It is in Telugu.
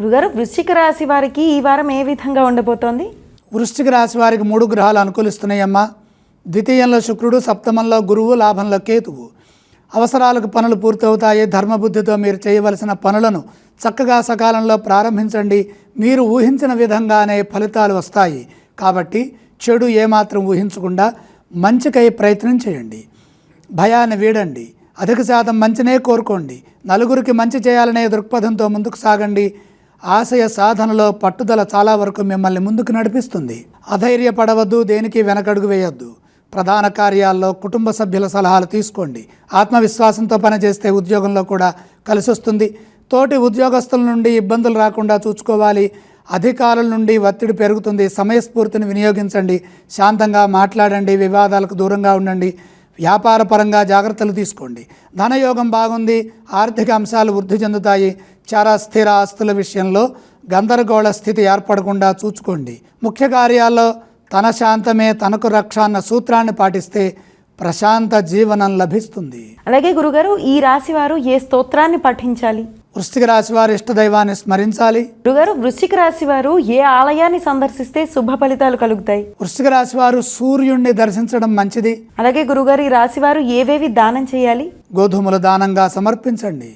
గురుగారు వృశ్చిక రాశి వారికి ఈ వారం ఏ విధంగా ఉండబోతోంది? వృశ్చిక రాశి వారికి మూడు గ్రహాలు అనుకూలిస్తున్నాయమ్మా. ద్వితీయంలో శుక్రుడు సప్తమంలో గురువు లాభంలో కేతువు. అవసరాలకు పనులు పూర్తవుతాయి. ధర్మబుద్ధితో మీరు చేయవలసిన పనులను చక్కగా సకాలంలో ప్రారంభించండి. మీరు ఊహించిన విధంగానే ఫలితాలు వస్తాయి. కాబట్టి చెడు ఏమాత్రం ఊహించకుండా మంచికై ప్రయత్నం చేయండి. భయాన్ని వీడండి. అధిక శాతం మంచినే కోరుకోండి. నలుగురికి మంచి చేయాలనే దృక్పథంతో ముందుకు సాగండి. ఆశయ సాధనలో పట్టుదల చాలా వరకు మిమ్మల్ని ముందుకు నడిపిస్తుంది. అధైర్యపడవద్దు దేనికి వెనకడుగు వేయొద్దు. ప్రధాన కార్యాల్లో కుటుంబ సభ్యుల సలహాలు తీసుకోండి. ఆత్మవిశ్వాసంతో పనిచేస్తే ఉద్యోగంలో కూడా కలిసి వస్తుంది తోటి ఉద్యోగస్తుల నుండి ఇబ్బందులు రాకుండా చూసుకోవాలి. అధికారుల నుండి ఒత్తిడి పెరుగుతుంది. సమయస్ఫూర్తిని వినియోగించండి. శాంతంగా మాట్లాడండి. వివాదాలకు దూరంగా ఉండండి. వ్యాపార పరంగా జాగ్రత్తలు తీసుకోండి. ధనయోగం బాగుంది. ఆర్థిక అంశాలు వృద్ధి చెందుతాయి. చర స్థిర ఆస్తుల విషయంలో గందరగోళ స్థితి ఏర్పడకుండా చూసుకోండి ముఖ్య కార్యాల్లో తన శాంతమే తనకు రక్ష అన్న సూత్రాన్ని పాటిస్తే ప్రశాంత జీవనం లభిస్తుంది. అలాగే గురుగారు ఈ రాశి వారు ఏ స్తోత్రాన్ని పఠించాలి? వృశ్చిక రాశి వారి ఇష్టదైవాన్ని స్మరించాలి. గురుగారు వృశ్చిక రాశి వారు ఏ ఆలయాన్ని సందర్శిస్తే శుభ ఫలితాలు కలుగుతాయి? వృశ్చిక రాశి వారు సూర్యుణ్ణి దర్శించడం మంచిది. అలాగే గురుగారు ఈ రాశి వారు ఏవేవి దానం చేయాలి? గోధుమలు దానంగా సమర్పించండి.